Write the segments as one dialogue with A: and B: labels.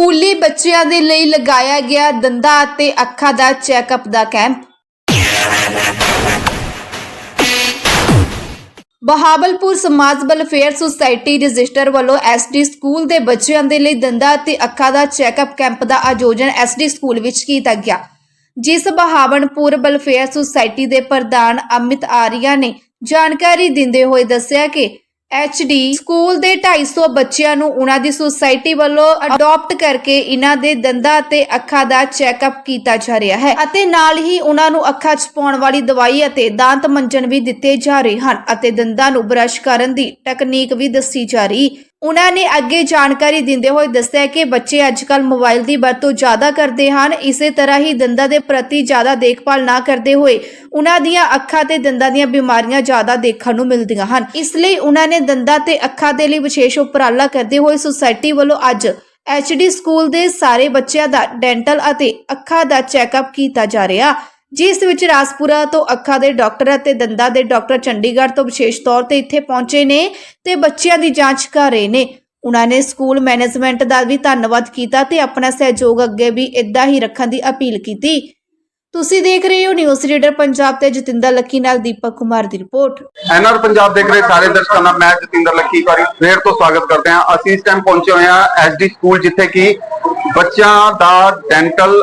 A: ਸਕੂਲੀ ਬੱਚਿਆਂ ਦੇ ਲਈ ਲਗਾਇਆ ਗਿਆ ਦੰਦਾਂ ਅਤੇ ਅੱਖਾਂ ਦਾ ਚੈੱਕਅਪ ਦਾ ਕੈਂਪ। ਬਹਾਵਲਪੁਰ ਸਮਾਜ ਵੈਲਫੇਅਰ ਸੁਸਾਇਟੀ ਰਜਿਸਟਰ ਵੱਲੋਂ ਐਸਡੀ ਸਕੂਲ ਦੇ ਬੱਚਿਆਂ ਦੇ ਲਈ ਦੰਦਾਂ ਅਤੇ ਅੱਖਾਂ ਦਾ ਚੈੱਕਅਪ ਕੈਂਪ ਦਾ ਆਯੋਜਨ ਐਸਡੀ ਸਕੂਲ ਵਿੱਚ ਕੀਤਾ ਗਿਆ। ਜਿਸ ਬਹਾਵਨਪੁਰ ਵੈਲਫੇਅਰ ਸੁਸਾਇਟੀ ਦੇ ਪ੍ਰਧਾਨ ਅਮਿਤ ਆਰੀਆ ਨੇ ਜਾਣਕਾਰੀ ਦਿੰਦੇ ਹੋਏ ਦੱਸਿਆ ਕਿ ਐਚਡੀ ਸਕੂਲ ਦੇ 250 ਬੱਚਿਆਂ ਨੂੰ ਉਹਨਾਂ ਦੀ ਸੁਸਾਇਟੀ ਵੱਲੋਂ ਅਡਾਪਟ ਕਰਕੇ ਇਹਨਾਂ ਦੇ ਦੰਦਾਂ ਅਤੇ ਅੱਖਾਂ ਦਾ ਚੈੱਕਅਪ ਕੀਤਾ ਜਾ ਰਿਹਾ ਹੈ ਅਤੇ ਨਾਲ ਹੀ ਉਹਨਾਂ ਨੂੰ ਅੱਖਾਂ 'ਚ ਪਾਉਣ ਵਾਲੀ ਦਵਾਈ ਅਤੇ ਦੰਤ ਮੰਜਨ ਵੀ ਦਿੱਤੇ ਜਾ ਰਹੇ ਹਨ ਅਤੇ ਦੰਦਾਂ ਨੂੰ ਬਰਸ਼ ਕਰਨ ਦੀ ਤਕਨੀਕ ਵੀ ਦੱਸੀ ਜਾ ਰਹੀ ਉਹਨਾਂ ਨੇ ਅੱਗੇ ਜਾਣਕਾਰੀ ਦਿੰਦੇ ਹੋਏ ਦੱਸਿਆ ਕਿ ਬੱਚੇ ਅੱਜਕੱਲ ਮੋਬਾਈਲ ਦੀ ਵਰਤੋਂ ਜ਼ਿਆਦਾ ਕਰਦੇ ਹਨ, ਇਸੇ ਤਰ੍ਹਾਂ ਹੀ ਦੰਦਾਂ ਦੇ ਪ੍ਰਤੀ ਜ਼ਿਆਦਾ ਦੇਖਭਾਲ ਨਾ ਕਰਦੇ ਹੋਏ ਉਹਨਾਂ ਦੀਆਂ ਅੱਖਾਂ ਤੇ ਦੰਦਾਂ ਦੀਆਂ ਬਿਮਾਰੀਆਂ ਜ਼ਿਆਦਾ ਦੇਖਣ ਨੂੰ ਮਿਲਦੀਆਂ ਹਨ। ਇਸ ਲਈ ਉਹਨਾਂ ਨੇ ਦੰਦਾਂ ਤੇ ਅੱਖਾਂ ਦੇ ਲਈ ਵਿਸ਼ੇਸ਼ ਉਪਰਾਲਾ ਕਰਦੇ ਹੋਏ ਸੁਸਾਇਟੀ ਵੱਲੋਂ ਅੱਜ ਐਚਡੀ ਸਕੂਲ ਦੇ ਸਾਰੇ ਬੱਚਿਆਂ ਦਾ ਡੈਂਟਲ ਅਤੇ ਅੱਖਾਂ ਦਾ ਚੈੱਕਅਪ ਕੀਤਾ ਜਾ ਰਿਹਾ। ਜਿਸ ਵਿੱਚ ਰਾਜਪੁਰਾ ਤੋਂ ਅੱਖਾਂ ਦੇ ਡਾਕਟਰ ਅਤੇ ਦੰਦਾਂ ਦੇ ਡਾਕਟਰ ਚੰਡੀਗੜ੍ਹ ਤੋਂ ਵਿਸ਼ੇਸ਼ ਤੌਰ ਤੇ ਇੱਥੇ ਪਹੁੰਚੇ ਨੇ ਤੇ ਬੱਚਿਆਂ ਦੀ ਜਾਂਚ ਕਰ ਰਹੇ ਨੇ। ਉਹਨਾਂ ਨੇ ਸਕੂਲ ਮੈਨੇਜਮੈਂਟ ਦਾ ਵੀ ਧੰਨਵਾਦ ਕੀਤਾ ਤੇ ਆਪਣਾ ਸਹਿਯੋਗ ਅੱਗੇ ਵੀ ਇਦਾਂ ਹੀ ਰੱਖਣ ਦੀ ਅਪੀਲ ਕੀਤੀ। ਤੁਸੀਂ ਦੇਖ ਰਹੇ ਹੋ ਨਿਊਜ਼ ਰੀਡਰ ਪੰਜਾਬ ਤੇ ਜਤਿੰਦਰ ਲੱਕੀ ਨਾਲ ਦੀਪਕ ਕੁਮਾਰ ਦੀ ਰਿਪੋਰਟ।
B: ਐਨਆਰ ਪੰਜਾਬ ਦੇਖ ਰਹੇ ਸਾਰੇ ਦਰਸ਼ਕਾਂ ਦਾ, ਮੈਂ ਜਤਿੰਦਰ ਲੱਕੀ ਵਾਰੀ ਫੇਰ ਤੋਂ ਸਵਾਗਤ ਕਰਦੇ ਹਾਂ। ਅਸੀਂ ਇਸ ਟਾਈਮ ਪਹੁੰਚੇ ਹੋਏ ਹਾਂ ਐਸਡੀ ਸਕੂਲ, ਜਿੱਥੇ ਕਿ ਬੱਚਿਆਂ ਦਾ ਡੈਂਟਲ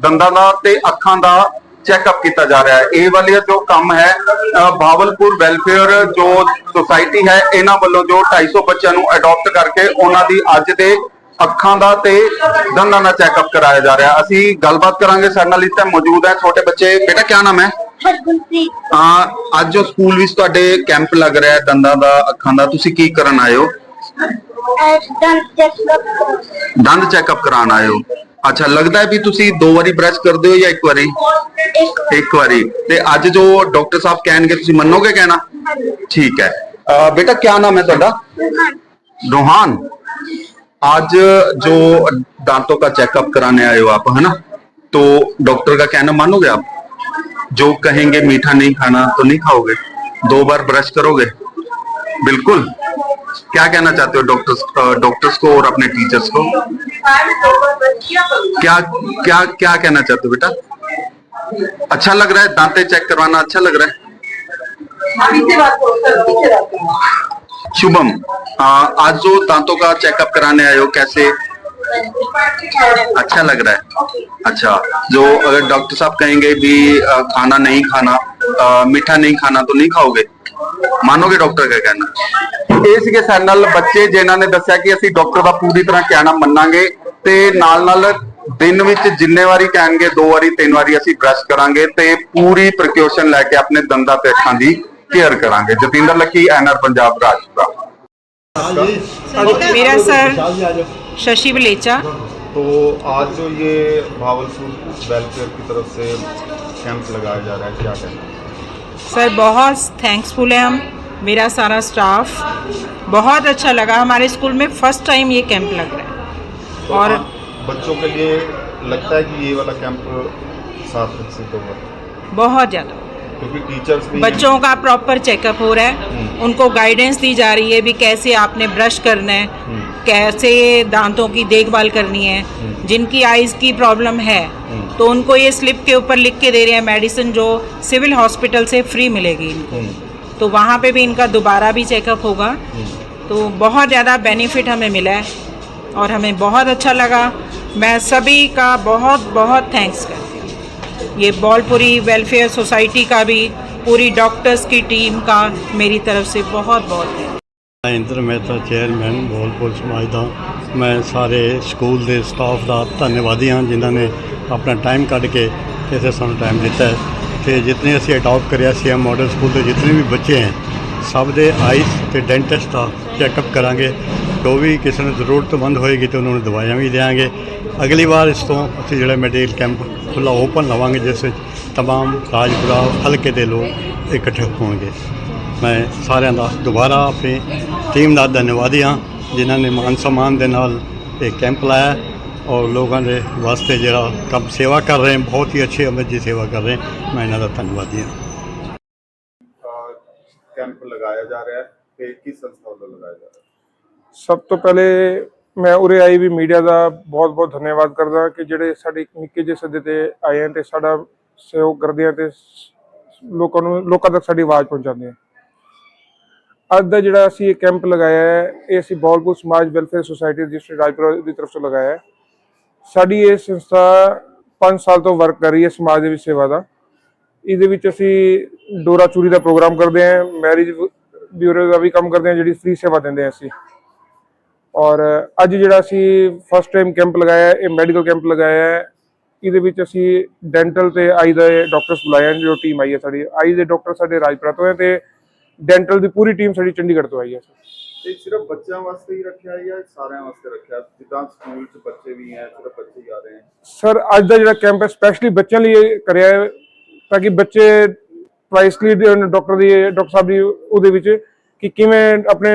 B: ਦੰਦਾਂ ਦਾ ਤੇ ਅੱਖਾਂ ਦਾ ਚੈੱਕਅਪ ਕੀਤਾ ਜਾ ਰਿਹਾ ਹੈ। ਇਹ ਵਾਲੀ ਜੋ ਕੰਮ ਹੈ ਭਾਵਲਪੁਰ ਵੈਲਫੇਅਰ ਜੋ ਸੁਸਾਇਟੀ ਹੈ ਇਹਨਾਂ ਵੱਲੋਂ ਜੋ 250 ਬੱਚਿਆਂ ਨੂੰ ਅਡਾਪਟ ਕਰਕੇ ਉਹਨਾਂ ਦੀ ਅੱਜ ਦੇ ਅੱਖਾਂ ਦਾ ਤੇ ਦੰਦਾਂ ਦਾ ਚੈੱਕਅਪ ਕਰਾਇਆ ਜਾ ਰਿਹਾ। ਅਸੀਂ ਗੱਲਬਾਤ ਕਰਾਂਗੇ ਸਾਡੇ ਨਾਲ ਟਾਈਮ ਮੌਜੂਦ ਹੈ ਛੋਟੇ ਬੱਚੇ। ਬੇਟਾ ਕੀ ਨਾਮ ਹੈ?
C: ਹਰਗੁਣਪ੍ਰੀਤ।
B: ਆ ਅੱਜ ਜੋ ਸਕੂਲ ਵਿੱਚ ਤੁਹਾਡੇ ਕੈਂਪ ਲੱਗ ਰਿਹਾ ਹੈ ਦੰਦਾਂ ਦਾ ਅੱਖਾਂ ਦਾ। ਤੁਸੀਂ ਕੀ ਕਰਨ ਆਏ ਹੋ?
C: ਦੰਦ ਚੈੱਕਅਪ
B: ਦੰਦ ਚੈੱਕਅਪ ਕਰਾਉਣ ਆਏ ਹੋ ਅੱਛਾ ਲੱਗਦਾ ਹੈ ਵੀ ਤੁਸੀਂ ਦੋ ਵਾਰੀ ਬ੍ਰਸ਼ ਕਰਦੇ ਹੋ ਜਾਂ ਇੱਕ ਵਾਰੀ
C: ਇੱਕ
B: ਇੱਕ ਵਾਰੀ ਤੇ ਅੱਜ ਜੋ ਡਾਕਟਰ ਸਾਹਿਬ ਕਹਿਣਗੇ ਤੁਸੀਂ ਮੰਨੋਗੇ ਕਹਿਣਾ ठीक है अ, बेटा क्या नाम है ਤੁਹਾਡਾ रोहान आज जो दांतों का चेकअप कराने आए हो आप है ना तो डॉक्टर का कहना मानोगे आप जो कहेंगे मीठा नहीं खाना तो नहीं खाओगे दो बार ब्रश करोगे बिल्कुल क्या कहना चाहते हो डॉक्टर्स डॉक्टर्स को और अपने टीचर्स को? क्या क्या क्या कहना चाहते हो बेटा? अच्छा लग रहा है, दांते चेक करवाना अच्छा लग रहा है। शुभम आज जो दांतों का चेकअप कराने आए हो, कैसे अच्छा लग रहा है अच्छा जो अगर डॉक्टर साहब कहेंगे भी आ, खाना नहीं खाना आ, मीठा नहीं खाना तो नहीं खाओगे ਮਾਨੋਗੇ ਡਾਕਟਰ ਦਾ ਕਹਿਣਾ ਇਹ ਸੀਗੇ ਸਾਡੇ ਨਾਲ ਬੱਚੇ ਜਿਨ੍ਹਾਂ ਨੇ ਦੱਸਿਆ ਕਿ ਅਸੀਂ ਡਾਕਟਰ ਦਾ ਪੂਰੀ ਤਰ੍ਹਾਂ ਕਹਿਣਾ ਮੰਨਾਂਗੇ ਤੇ ਨਾਲ ਨਾਲ ਦਿਨ ਵਿੱਚ ਜਿੰਨੇ ਵਾਰੀ ਕਹਿਣਗੇ ਦੋ ਵਾਰੀ ਤਿੰਨ ਵਾਰੀ ਅਸੀਂ ਬ੍ਰਸ਼ ਕਰਾਂਗੇ ਤੇ ਪੂਰੀ ਪ੍ਰੀਕਾਸ਼ਨ ਲੈ ਕੇ ਆਪਣੇ ਦੰਦਾਂ ਤੇ ਅੱਖਾਂ ਦੀ ਕੇਅਰ ਕਰਾਂਗੇ ਜਤਿੰਦਰ ਲੱਕੀ ਐਨਆਰ ਪੰਜਾਬ ਰਾਜਪੁਰਾ
D: मेरा सर शशि वलेचा
E: तो आज जो ये भावलपुर वेलफेयर की तरफ़ से कैंप लगाया जा रहा है क्या कहना
D: सर बहुत थैंक्सफुल है हम मेरा सारा स्टाफ बहुत अच्छा लगा हमारे स्कूल में फ़र्स्ट टाइम ये कैंप लग रहा है। तो और
E: बच्चों के लिए लगता है कि ये वाला कैंप सार्थक सिद्ध होगा?
D: बहुत ज़्यादा।
E: क्योंकि टीचर्स भी
D: बच्चों का प्रॉपर चेकअप हो रहा है।
E: हम्म।
D: उनको गाइडेंस दी जा रही है भी कैसे आपने ब्रश करना है।
E: हम्म।
D: कैसे दांतों की देखभाल करनी है
E: हम्म।
D: जिनकी आइज़ की प्रॉब्लम है
E: हम्म।
D: तो उनको ये स्लिप के ऊपर लिख के दे रहे हैं मेडिसिन जो सिविल हॉस्पिटल से फ्री मिलेगी इनको
E: हम्म,
D: तो वहाँ पे भी इनका दोबारा भी चेकअप होगा। तो बहुत ज़्यादा बेनिफिट हमें मिला है और हमें बहुत अच्छा लगा मैं सभी का बहुत बहुत थैंक्स करती हूँ ये बॉलपुरी वेलफेयर सोसाइटी का भी पूरी डॉक्टर्स की टीम का मेरी तरफ़ से बहुत बहुत
F: ਇੰਦਰ ਮਹਿਤਾ ਚੇਅਰਮੈਨ ਬੋਲਪੁਰ ਸਮਾਜ ਦਾ ਮੈਂ ਸਾਰੇ ਸਕੂਲ ਦੇ ਸਟਾਫ ਦਾ ਧੰਨਵਾਦੀ ਹਾਂ ਜਿਨ੍ਹਾਂ ਨੇ ਆਪਣਾ ਟਾਈਮ ਕੱਢ ਕੇ ਇੱਥੇ ਸਾਨੂੰ ਟਾਈਮ ਦਿੱਤਾ ਹੈ ਤੇ ਜਿਤਨੇ ਅਸੀਂ ਅਡਾਪਟ ਕਰਿਆ ਸੀ ਮਾਡਲ ਸਕੂਲ ਦੇ ਜਿਤਨੇ ਵੀ ਬੱਚੇ ਹੈ ਸਭ ਦੇ ਆਈਸ ਤੇ ਡੈਂਟਿਸਟ ਦਾ ਚੈੱਕਅਪ ਕਰਾਂਗੇ ਜੋ ਵੀ ਕਿਸੇ ਨੂੰ ਜ਼ਰੂਰਤਮੰਦ ਹੋਏਗੀ ਤੇ ਉਹਨਾਂ ਨੂੰ ਦਵਾਈਆਂ ਵੀ ਦੇਵਾਂਗੇ ਅਗਲੀ ਵਾਰ ਇਸ ਤੋਂ ਅਸੀਂ ਜਿਹੜਾ ਮੈਡੀਕਲ ਕੈਂਪ ਖੁੱਲ੍ਹਾ ਓਪਨ ਲਵਾਂਗੇ ਜਿਸ ਵਿੱਚ तमाम ਰਾਜਪੁਰਾ ਹਲਕੇ ਦੇ ਲੋਕ ਇਕੱਠੇ ਹੋਣਗੇ ਮੈਂ ਸਾਰਿਆਂ ਦਾ ਦੁਬਾਰਾ ਆਪਣੀ ਟੀਮ ਦਾ ਧੰਨਵਾਦੀ ਹਾਂ ਜਿਨ੍ਹਾਂ ਨੇ ਮਾਨ ਸਨਮਾਨ ਦੇ ਨਾਲ ਇਹ ਕੈਂਪ ਲਾਇਆ ਔਰ ਲੋਕਾਂ ਦੇ ਵਾਸਤੇ ਜਿਹੜਾ ਕੰਮ ਸੇਵਾ ਕਰ ਰਹੇ ਬਹੁਤ ਹੀ ਅੱਛੇ ਅਮਰ ਜੀ ਸੇਵਾ ਕਰ ਰਹੇ ਮੈਂ ਇਹਨਾਂ ਦਾ ਧੰਨਵਾਦੀ ਹਾਂ।
E: ਕੈਂਪ ਲਗਾਇਆ ਜਾ ਰਿਹਾ ਹੈ ਤੇ ਕਿਸ ਸੰਸਥਾ ਵੱਲੋਂ ਲਗਾਇਆ ਜਾ ਰਿਹਾ
G: ਸਭ ਤੋਂ ਪਹਿਲੇ ਮੈਂ ਉਰੇ ਆਈ ਵੀ ਮੀਡੀਆ ਦਾ ਬਹੁਤ ਬਹੁਤ ਧੰਨਵਾਦ ਕਰਦਾ ਕਿ ਜਿਹੜੇ ਸਾਡੇ ਨਿੱਕੇ ਜਿਹੇ ਸੱਦੇ ਤੇ ਆਏ ਹਨ ਤੇ ਸਾਡਾ ਸਹਿਯੋਗ ਕਰਦੇ ਆ ਤੇ ਲੋਕਾਂ ਨੂੰ ਲੋਕਾਂ ਤੱਕ ਸਾਡੀ ਆਵਾਜ਼ ਪਹੁੰਚਾਉਂਦੇ ਆ। ਅੱਜ ਦਾ ਜਿਹੜਾ ਅਸੀਂ ਇਹ ਕੈਂਪ ਲਗਾਇਆ ਹੈ, ਇਹ ਅਸੀਂ Bahawalpur Samaj welfare society registered Rajpura ਦੀ ਤਰਫ ਤੋਂ ਲਗਾਇਆ ਹੈ। ਸਾਡੀ ਇਹ ਸੰਸਥਾ 5 ਸਾਲ ਤੋਂ ਵਰਕ ਕਰ ਰਹੀ ਹੈ ਸਮਾਜ ਦੇ ਵਿੱਚ ਸੇਵਾ ਦਾ। ਇਹਦੇ ਵਿੱਚ ਅਸੀਂ ਡੋਰਾ ਚੂਰੀ ਦਾ ਪ੍ਰੋਗਰਾਮ ਕਰਦੇ ਹਾਂ ਮੈਰਿਜ ਬਿਊਰੋ ਦਾ ਵੀ ਕੰਮ ਕਰਦੇ ਹਾਂ, ਜਿਹੜੀ ਫ੍ਰੀ ਸੇਵਾ ਦਿੰਦੇ ਹਾਂ ਅਸੀਂ। ਔਰ ਅੱਜ ਜਿਹੜਾ ਅਸੀਂ ਫਸਟ ਟਾਈਮ ਕੈਂਪ ਲਗਾਇਆ ਇਹ ਮੈਡੀਕਲ ਕੈਂਪ ਲਗਾਇਆ ਹੈ। ਇਹਦੇ ਵਿੱਚ ਅਸੀਂ ਡੈਂਟਲ ਤੇ ਆਈ ਦੇ ਡਾਕਟਰਸ ਬੁਲਾਏ ਹਨ, ਜੋ ਟੀਮ ਆਈ ਹੈ ਸਾਡੀ। ਆਈ ਦੇ ਡਾਕਟਰ ਸਾਡੇ ਰਾਜਪੁਰਾ ਤੋਂ ਹੈ ਤੇ ਡੈਂਟਲ ਦੀ ਪੂਰੀ ਟੀਮ ਸਾਡੀ ਚੰਡੀਗੜ੍ਹ ਤੋਂ ਆਈ ਹੈ
E: ਤੇ ਸਿਰਫ ਬੱਚਿਆਂ ਵਾਸਤੇ ਹੀ ਰੱਖਿਆ ਹੈ ਜਾਂ ਸਾਰਿਆਂ ਵਾਸਤੇ ਰੱਖਿਆ? ਜਿੱਦਾਂ ਸਕੂਲ 'ਚ ਬੱਚੇ ਵੀ ਹੈ ਸਿਰਫ ਬੱਚੇ ਹੀ ਆ ਰਹੇ ਹੈ?
G: ਸਰ ਅੱਜ ਦਾ ਜਿਹੜਾ ਕੈਂਪ ਹੈ ਸਪੈਸ਼ਲੀ ਬੱਚਿਆਂ ਲਈ ਕਰਿਆ ਹੈ ਤਾਂ ਕਿ ਬੱਚੇ ਪ੍ਰਾਈਸਲੀ ਡਾਕਟਰ ਦੀ ਡਾਕਟਰ ਸਾਹਿਬ ਦੀ ਉਹਦੇ ਵਿੱਚ ਕਿ ਕਿਵੇਂ ਆਪਣੇ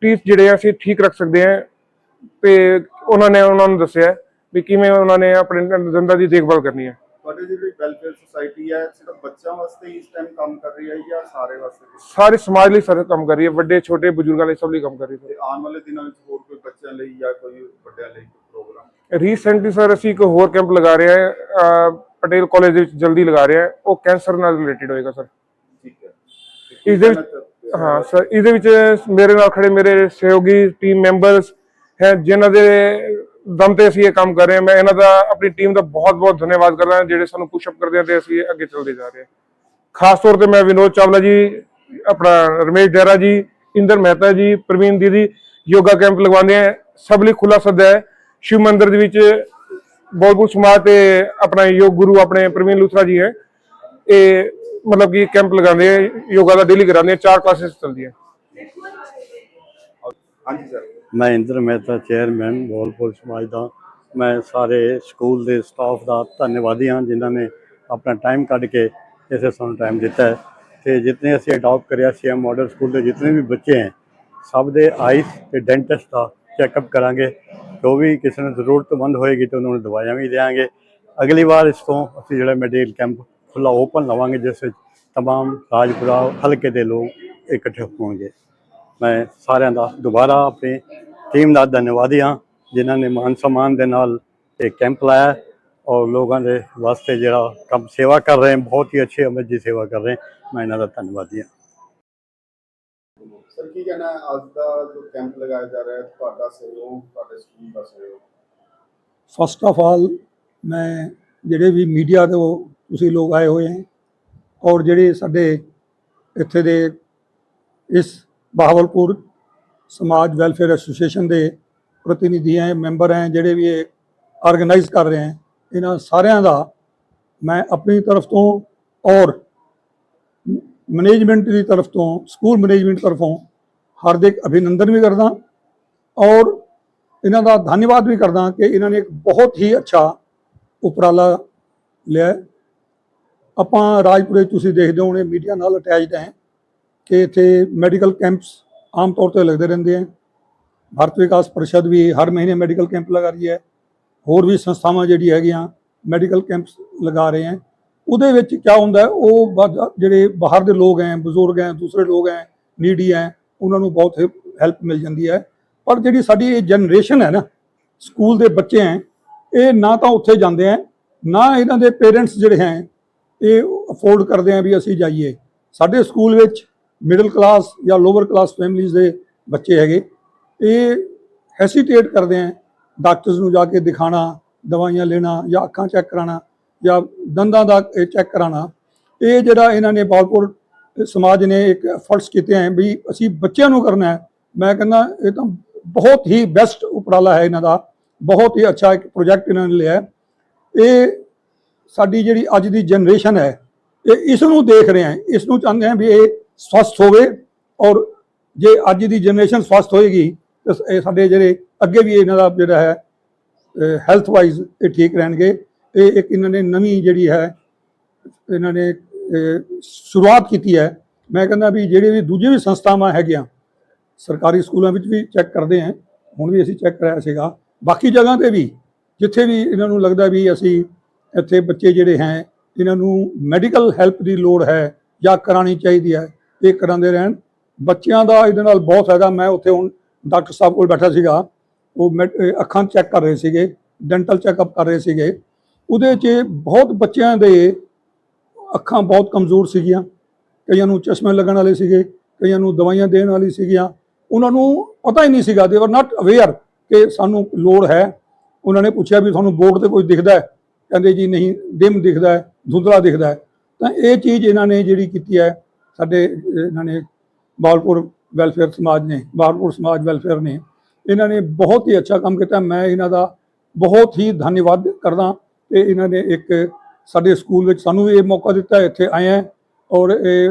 G: ਟੀਥ ਜਿਹੜੇ ਆ ਅਸੀਂ ਠੀਕ ਰੱਖ ਸਕਦੇ ਹਾਂ। ਤੇ ਉਹਨਾਂ ਨੇ ਉਹਨਾਂ ਨੂੰ ਦੱਸਿਆ ਵੀ ਕਿਵੇਂ ਉਹਨਾਂ ਨੇ ਆਪਣੇ ਦੰਦਾਂ ਦੀ ਦੇਖਭਾਲ ਕਰਨੀ ਹੈ।
E: ਤੁਹਾਡੀ ਜਿਹੜੀ ਵੈਲਫੇਅਰ ਸੁਸਾਇਟੀ ਹੈ ਸਿਰਫ ਬੱਚਿਆਂ ਵਾਸਤੇ ਹੀ ਇਸ ਟਾਈਮ ਕੰਮ ਕਰ ਰਹੀ ਹੈ ਜਾਂ ਸਾਰੇ ਵਾਸਤੇ ਵੀ?
G: ਸਾਰੇ ਸਮਾਜ ਲਈ ਸਾਰੇ ਕੰਮ ਕਰ ਰਹੀ ਹੈ ਵੱਡੇ ਛੋਟੇ ਬਜ਼ੁਰਗਾਂ ਲਈ ਸਭ ਲਈ ਕੰਮ ਕਰ ਰਹੀ
E: ਤੇ ਆਉਣ ਵਾਲੇ ਦਿਨਾਂ ਵਿੱਚ ਹੋਰ ਕੋਈ ਬੱਚਿਆਂ ਲਈ ਜਾਂ ਕੋਈ ਵੱਡਿਆਂ ਲਈ ਕੋਈ ਪ੍ਰੋਗਰਾਮ
G: ਹੈ ਰੀਸੈਂਟਲੀ ਸਰ ਅਸੀਂ ਇੱਕ ਹੋਰ ਕੈਂਪ ਲਗਾ ਰਹੇ ਹਾਂ ਅਹ, ਪਟੇਲ ਕਾਲਜ ਦੇ ਵਿੱਚ ਜਲਦੀ ਲਗਾ ਰਹੇ ਹਾਂ ਉਹ ਕੈਂਸਰ ਨਾਲ ਰਿਲੇਟਡ ਹੋਏਗਾ ਸਰ
E: ਠੀਕ ਹੈ ਕੀ
G: ਇਹਦੇ ਵਿੱਚ
E: ਹੋ?
G: ਹਾਂ ਸਰ ਇਹਦੇ ਵਿੱਚ ਮੇਰੇ ਨਾਲ ਖੜੇ ਮੇਰੇ ਸਹਿਯੋਗੀ ਟੀਮ ਮੈਂਬਰਸ ਹੈ ਜਿਨ੍ਹਾਂ ਦੇ ਦਮ ਤੇ ਅਸੀਂ ਇਹ ਕੰਮ ਕਰ ਰਹੇ ਹਾਂ। ਮੈਂ ਇਹਨਾਂ ਦਾ, ਆਪਣੀ ਟੀਮ ਦਾ ਬਹੁਤ-ਬਹੁਤ ਧੰਨਵਾਦ ਕਰਦਾ ਜਿਹੜੇ ਸਾਨੂੰ ਪੁਸ਼ ਅਪ ਕਰਦੇ ਆ ਤੇ ਅਸੀਂ ਅੱਗੇ ਚੱਲਦੇ ਜਾ ਰਹੇ ਹਾਂ। ਖਾਸ ਤੌਰ ਤੇ ਮੈਂ ਵਿਨੋਦ ਚਾਵਲਾ ਜੀ, ਆਪਣਾ ਰਮੇਸ਼ ਡੇਰਾ ਜੀ, ਇੰਦਰ ਮਹਿਤਾ ਜੀ, ਪ੍ਰਵੀਨ ਦੀਦੀ, ਯੋਗਾ ਕੈਂਪ ਲਗਵਾਉਂਦੇ ਆ। ਸਭ ਲਈ ਖੁੱਲਾ ਸੱਦਾ ਹੈ। ਸ਼ਿਵ ਮੰਦਿਰ ਦੇ ਵਿੱਚ ਬੋਲਪੁਰ ਸਮਾਜ ਤੇ ਆਪਣਾ ਯੋਗ ਗੁਰੂ ਆਪਣੇ ਪ੍ਰਵੀਨ ਲੂਥਰਾ ਜੀ ਹੈ। ਇਹ ਮਤਲਬ ਕਿ ਕੈਂਪ ਲਗਾਉਂਦੇ ਆ, ਯੋਗਾ ਦਾ ਡੇਲੀ ਕਰਾਉਂਦੇ ਆ, ਚਾਰ ਕਲਾਸਿਸ ਚੱਲਦੀਆਂ।
E: ਹਾਂਜੀ ਸਰ
F: ਮੈਂ ਇੰਦਰ ਮਹਿਤਾ ਚੇਅਰਮੈਨ ਬੋਲਪੁਰ ਸਮਾਜ ਦਾ ਮੈਂ ਸਾਰੇ ਸਕੂਲ ਦੇ ਸਟਾਫ ਦਾ ਧੰਨਵਾਦੀ ਹਾਂ ਜਿਨ੍ਹਾਂ ਨੇ ਆਪਣਾ ਟਾਈਮ ਕੱਢ ਕੇ ਇਸੇ ਸਾਨੂੰ ਟਾਈਮ ਦਿੱਤਾ ਹੈ ਤੇ ਜਿਤਨੇ ਅਸੀਂ ਅਡਾਪਟ ਕਰਿਆ ਸੀ ਮਾਡਲ ਸਕੂਲ ਦੇ ਜਿਤਨੇ ਵੀ ਬੱਚੇ ਹੈ ਸਭ ਦੇ ਆਈਸ ਤੇ ਡੈਂਟਿਸਟ ਦਾ ਚੈੱਕਅਪ ਕਰਾਂਗੇ ਜੋ ਵੀ ਕਿਸੇ ਨੂੰ ਜ਼ਰੂਰਤਮੰਦ ਹੋਏਗੀ ਤਾਂ ਉਹਨਾਂ ਨੂੰ ਦਵਾਈਆਂ ਵੀ ਦੇਵਾਂਗੇ ਅਗਲੀ ਵਾਰ ਇਸ ਤੋਂ ਅਸੀਂ ਜਿਹੜਾ ਮੈਡੀਕਲ ਕੈਂਪ ਖੁੱਲਾ ਓਪਨ ਲਵਾਂਗੇ ਜਿਸ ਵਿੱਚ तमाम ਰਾਜਪੁਰਾ ਹਲਕੇ ਦੇ ਲੋਕ ਇਕੱਠੇ ਹੋਣਗੇ ਮੈਂ ਸਾਰਿਆਂ ਦਾ ਦੁਬਾਰਾ ਆਪਣੀ ਟੀਮ ਦਾ ਧੰਨਵਾਦੀ ਹਾਂ ਜਿਨ੍ਹਾਂ ਨੇ ਮਾਨ ਸਨਮਾਨ ਦੇ ਨਾਲ ਇਹ ਕੈਂਪ ਲਾਇਆ ਹੈ ਔਰ ਲੋਕਾਂ ਦੇ ਵਾਸਤੇ ਜਿਹੜਾ ਕੰਮ ਸੇਵਾ ਕਰ ਰਹੇ ਹਨ ਬਹੁਤ ਹੀ ਅੱਛੇ ਅਮਰ ਜੀ ਸੇਵਾ ਕਰ ਰਹੇ ਹਨ ਮੈਂ ਇਹਨਾਂ ਦਾ ਧੰਨਵਾਦੀ ਹਾਂ।
E: ਸਰ ਕੀ ਕਹਿਣਾ ਅੱਜ ਦਾ ਜੋ ਕੈਂਪ ਲਗਾਇਆ ਜਾ ਰਿਹਾ ਹੈ ਤੁਹਾਡਾ ਸਹਿਯੋਗ ਤੁਹਾਡੇ ਸਕੂਲ ਦਾ ਸਹਿਯੋਗ?
H: ਫਸਟ ਆਫ ਆਲ ਮੈਂ ਜਿਹੜੇ ਵੀ ਮੀਡੀਆ ਤੋਂ ਤੁਸੀਂ ਲੋਕ ਆਏ ਹੋਏ ਹੈ ਔਰ ਜਿਹੜੇ ਸਾਡੇ ਇੱਥੇ ਦੇ ਇਸ ਬਹਾਵਲਪੁਰ ਸਮਾਜ ਵੈਲਫੇਅਰ ਐਸੋਸੀਏਸ਼ਨ ਦੇ ਪ੍ਰਤੀਨਿਧੀ ਹੈ ਮੈਂਬਰ ਹੈ ਜਿਹੜੇ ਵੀ ਇਹ ਆਰਗੇਨਾਈਜ਼ ਕਰ ਰਹੇ ਹੈ ਇਹਨਾਂ ਸਾਰਿਆਂ ਦਾ ਮੈਂ ਆਪਣੀ ਤਰਫ ਤੋਂ ਔਰ ਮੈਨੇਜਮੈਂਟ ਦੀ ਤਰਫ ਤੋਂ, ਸਕੂਲ ਮੈਨੇਜਮੈਂਟ ਤਰਫੋਂ ਹਾਰਦਿਕ ਅਭਿਨੰਦਨ ਵੀ ਕਰਦਾ ਔਰ ਇਹਨਾਂ ਦਾ ਧੰਨਵਾਦ ਵੀ ਕਰਦਾ ਕਿ ਇਹਨਾਂ ਨੇ ਇੱਕ ਬਹੁਤ ਹੀ ਅੱਛਾ ਉਪਰਾਲਾ ਲਿਆ। ਆਪਾਂ ਰਾਜਪੁਰੇ 'ਚ ਤੁਸੀਂ ਦੇਖਦੇ ਹੋਣੇ, ਮੀਡੀਆ ਨਾਲ ਅਟੈਚਡ ਹੈ ਕਿ ਇੱਥੇ ਮੈਡੀਕਲ ਕੈਂਪਸ ਆਮ ਤੌਰ ਤੇ ਲੱਗਦੇ ਰਹਿੰਦੇ ਹੈ ਭਾਰਤ ਵਿਕਾਸ ਪਰਿਸ਼ਦ ਵੀ ਹਰ ਮਹੀਨੇ ਮੈਡੀਕਲ ਕੈਂਪ ਲਗਾ ਰਹੀ ਹੈ। ਹੋਰ ਵੀ ਸੰਸਥਾਵਾਂ ਜਿਹੜੀ ਹੈਗੀਆਂ, ਮੈਡੀਕਲ ਕੈਂਪਸ ਲਗਾ ਰਹੇ ਹੈ ਉਹਦੇ ਵਿੱਚ ਕੀ ਹੁੰਦਾ ਉਹ ਜਿਹੜੇ ਬਾਹਰ ਦੇ ਲੋਕ ਹੈ ਬਜ਼ੁਰਗ ਹੈ ਦੂਸਰੇ ਲੋਕ ਹੈ ਨੀਡੀ ਹੈ ਉਹਨਾਂ ਨੂੰ ਬਹੁਤ ਹੈਲਪ ਮਿਲ ਜਾਂਦੀ ਹੈ। ਪਰ ਜਿਹੜੀ ਸਾਡੀ ਇਹ ਜਨਰੇਸ਼ਨ ਹੈ ਨਾ, ਸਕੂਲ ਦੇ ਬੱਚੇ ਹੈ ਇਹ ਨਾ ਤਾਂ ਉੱਥੇ ਜਾਂਦੇ ਹੈ ਨਾ ਇਹਨਾਂ ਦੇ ਪੇਰੈਂਟਸ ਜਿਹੜੇ ਹੈ, ਇਹ ਅਫੋਰਡ ਕਰਦੇ ਆ ਵੀ ਅਸੀਂ ਜਾਈਏ। ਸਾਡੇ ਸਕੂਲ ਵਿੱਚ ਮਿਡਲ ਕਲਾਸ ਜਾਂ ਲੋਅਰ ਕਲਾਸ ਫੈਮਿਲੀਜ਼ ਦੇ ਬੱਚੇ ਹੈਗੇ। ਇਹ ਹੈਸੀਟੇਟ ਕਰਦੇ ਆ ਡਾਕਟਰਸ ਨੂੰ ਜਾ ਕੇ ਦਿਖਾਣਾ, ਦਵਾਈਆਂ ਲੈਣਾ ਜਾਂ ਅੱਖਾਂ ਚੈੱਕ ਕਰਾਣਾ ਜਾਂ ਦੰਦਾਂ ਦਾ ਚੈੱਕ ਕਰਾਣਾ ਇਹ ਜਿਹੜਾ ਇਹਨਾਂ ਨੇ ਬਾਲਪੁਰ ਸਮਾਜ ਨੇ ਇੱਕ ਐਫਰਟਸ ਕੀਤੇ ਹੈ ਵੀ ਅਸੀਂ ਬੱਚਿਆਂ ਨੂੰ ਕਰਨਾ ਹੈ। ਮੈਂ ਕਹਿੰਦਾ ਇਹ ਤਾਂ ਬਹੁਤ ਹੀ ਬੈਸਟ ਉਪਰਾਲਾ ਹੈ ਇਹਨਾਂ ਦਾ। ਬਹੁਤ ਹੀ ਅੱਛਾ ਇੱਕ ਪ੍ਰੋਜੈਕਟ ਇਹਨਾਂ ਨੇ ਲਿਆ ਇਹ ਸਾਡੀ ਜਿਹੜੀ ਅੱਜ ਦੀ ਜਨਰੇਸ਼ਨ ਹੈ, ਇਹ ਇਸ ਨੂੰ ਦੇਖ ਰਹੇ ਹੈ ਇਸ ਨੂੰ ਚਾਹੁੰਦੇ ਆ ਵੀ ਇਹ ਸਵਸਥ ਹੋਵੇ ਔਰ ਜੇ ਅੱਜ ਦੀ ਜਨਰੇਸ਼ਨ ਸਵਸਥ ਹੋਏਗੀ, ਤਾਂ ਇਹ ਸਾਡੇ ਜਿਹੜੇ ਅੱਗੇ ਵੀ ਇਹਨਾਂ ਦਾ ਜਿਹੜਾ ਹੈ ਹੈਲਥ ਵਾਈਜ਼ ਇਹ ਠੀਕ ਰਹਿਣਗੇ। ਇਹ ਇੱਕ ਇਹਨਾਂ ਨੇ ਨਵੀਂ ਜਿਹੜੀ ਹੈ, ਇਹਨਾਂ ਨੇ ਸ਼ੁਰੂਆਤ ਕੀਤੀ ਹੈ। ਮੈਂ ਕਹਿੰਦਾ ਵੀ ਜਿਹੜੇ ਵੀ ਦੂਜੇ ਵੀ ਸੰਸਥਾਵਾਂ ਹੈਗੀਆਂ, ਸਰਕਾਰੀ ਸਕੂਲਾਂ ਵਿੱਚ ਵੀ ਚੈੱਕ ਕਰਦੇ ਹਾਂ ਹੁਣ ਵੀ ਅਸੀਂ ਚੈੱਕ ਕਰਾਇਆ ਸੀਗਾ। ਬਾਕੀ ਜਗ੍ਹਾ ਤੇ ਵੀ, ਜਿੱਥੇ ਵੀ ਇਹਨਾਂ ਨੂੰ ਲੱਗਦਾ ਵੀ ਅਸੀਂ ਇੱਥੇ ਬੱਚੇ ਜਿਹੜੇ ਹੈ, ਇਹਨਾਂ ਨੂੰ ਮੈਡੀਕਲ ਹੈਲਪ ਦੀ ਲੋੜ ਹੈ ਜਾਂ ਕਰਾਣੀ ਚਾਹੀਦੀ ਹੈ ਇਹ ਕਰਾਉਂਦੇ ਰਹਿਣ। ਬੱਚਿਆਂ ਦਾ ਇਹਦੇ ਨਾਲ ਬਹੁਤ ਫਾਇਦਾ ਮੈਂ ਉੱਥੇ ਹੁਣ ਡਾਕਟਰ ਸਾਹਿਬ ਕੋਲ ਬੈਠਾ ਸੀਗਾ। ਉਹ ਮੈਡ- ਅੱਖਾਂ ਚੈੱਕ ਕਰ ਰਹੇ ਸੀਗੇ। ਡੈਂਟਲ ਚੈੱਕਅਪ ਕਰ ਰਹੇ ਸੀਗੇ। ਉਹਦੇ 'ਚ ਬਹੁਤ ਬੱਚਿਆਂ ਦੇ ਅੱਖਾਂ ਬਹੁਤ ਕਮਜ਼ੋਰ ਸੀਗੀਆਂ। ਕਈਆਂ ਨੂੰ ਚਸ਼ਮੇ ਲੱਗਣ ਵਾਲੇ ਸੀਗੇ। ਕਈਆਂ ਨੂੰ ਦਵਾਈਆਂ ਦੇਣ ਵਾਲੀ ਸੀਗੀਆਂ। ਉਹਨਾਂ ਨੂੰ ਪਤਾ ਹੀ ਨਹੀਂ ਸੀਗਾ। ਦੇ ਵਰ ਨਾਟ ਅਵੇਅਰ ਕਿ ਸਾਨੂੰ ਲੋੜ ਹੈ। ਉਹਨਾਂ ਨੇ ਪੁੱਛਿਆ ਵੀ ਤੁਹਾਨੂੰ ਬੋਰਡ ਤੇ ਕੋਈ ਦਿਖਦਾ ਹੈ? ਕਹਿੰਦੇ ਜੀ ਨਹੀਂ ਡਿਮ ਦਿਖਦਾ ਹੈ, ਧੁੰਦਲਾ ਦਿਖਦਾ ਹੈ। ਤਾਂ ਇਹ ਚੀਜ਼ ਇਹਨਾਂ ਨੇ ਜਿਹੜੀ ਕੀਤੀ ਹੈ ਸਾਡੇ ਇਹਨਾਂ ਨੇ ਬਾਲਪੁਰ ਵੈਲਫੇਅਰ ਸਮਾਜ ਨੇ, ਬਾਲਪੁਰ ਸਮਾਜ ਵੈਲਫੇਅਰ ਨੇ, ਇਹਨਾਂ ਨੇ ਬਹੁਤ ਹੀ ਅੱਛਾ ਕੰਮ ਕੀਤਾ। ਮੈਂ ਇਹਨਾਂ ਦਾ ਬਹੁਤ ਹੀ ਧੰਨਵਾਦ ਕਰਦਾ ਕਿ ਇਹਨਾਂ ਨੇ ਇੱਕ ਸਾਡੇ ਸਕੂਲ ਵਿੱਚ ਸਾਨੂੰ ਵੀ ਇਹ ਮੌਕਾ ਦਿੱਤਾ, ਇੱਥੇ ਆਏ ਹਾਂ ਔਰ ਇਹ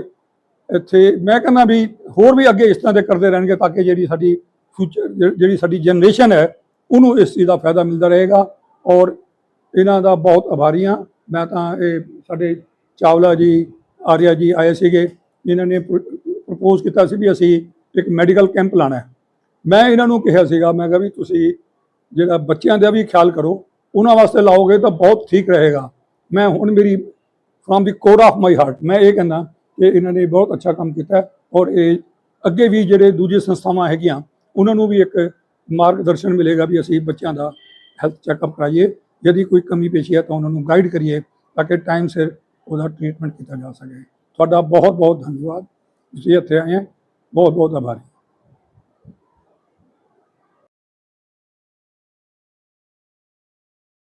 H: ਇੱਥੇ ਮੈਂ ਕਹਿੰਦਾ ਵੀ ਹੋਰ ਵੀ ਅੱਗੇ ਇਸ ਤਰ੍ਹਾਂ ਦੇ ਕਰਦੇ ਰਹਿਣਗੇ ਤਾਂ ਕਿ ਜਿਹੜੀ ਸਾਡੀ ਫਿਊਚਰ ਜਿਹੜੀ ਸਾਡੀ ਜਨਰੇਸ਼ਨ ਹੈ, ਉਹਨੂੰ ਇਸ ਚੀਜ਼ ਦਾ ਫਾਇਦਾ ਮਿਲਦਾ ਰਹੇਗਾ ਔਰ ਇਹਨਾਂ ਦਾ ਬਹੁਤ ਆਭਾਰੀ ਹਾਂ। ਮੈਂ ਤਾਂ ਇਹ ਸਾਡੇ ਚਾਵਲਾ ਜੀ, ਆਰਿਆ ਜੀ ਆਏ ਸੀਗੇ। ਜਿਨ੍ਹਾਂ ਨੇ ਪ੍ਰਪੋਜ਼ ਕੀਤਾ ਸੀ ਵੀ ਅਸੀਂ ਇੱਕ ਮੈਡੀਕਲ ਕੈਂਪ ਲਾਣਾ ਹੈ। ਮੈਂ ਇਹਨਾਂ ਨੂੰ ਕਿਹਾ ਸੀਗਾ, ਮੈਂ ਕਿਹਾ ਵੀ ਤੁਸੀਂ ਜਿਹੜਾ ਬੱਚਿਆਂ ਦਾ ਵੀ ਖਿਆਲ ਕਰੋ, ਉਹਨਾਂ ਵਾਸਤੇ ਲਾਓਗੇ ਤਾਂ ਬਹੁਤ ਠੀਕ ਰਹੇਗਾ। ਮੈਂ ਹੁਣ ਮੇਰੀ from the core of my heart ਮੈਂ ਇਹ ਕਹਿੰਦਾ ਕਿ ਇਹਨਾਂ ਨੇ ਬਹੁਤ ਅੱਛਾ ਕੰਮ ਕੀਤਾ ਔਰ ਇਹ ਅੱਗੇ ਵੀ ਜਿਹੜੇ ਦੂਜੇ ਸੰਸਥਾਵਾਂ ਹੈਗੀਆਂ, ਉਹਨਾਂ ਨੂੰ ਵੀ ਇੱਕ ਮਾਰਗਦਰਸ਼ਨ ਮਿਲੇਗਾ ਵੀ ਅਸੀਂ ਬੱਚਿਆਂ ਦਾ ਹੈਲਥ ਚੈੱਕਅਪ ਕਰਾਈਏ। ਯਦੀ ਕੋਈ ਕਮੀ ਪੇਸ਼ੀ ਹੈ ਤਾਂ ਉਹਨਾਂ ਨੂੰ ਗਾਈਡ ਕਰੀਏ, ਤਾਂ ਕਿ ਟਾਈਮ ਸਿਰ ਉਹਦਾ ਟ੍ਰੀਟਮੈਂਟ ਕੀਤਾ ਜਾ ਸਕੇ। ਤੁਹਾਡਾ ਬਹੁਤ ਬਹੁਤ ਧੰਨਵਾਦ। ਤੁਸੀਂ ਇੱਥੇ ਆਏ ਹੈ ਬਹੁਤ ਬਹੁਤ ਆਭਾਰੀ।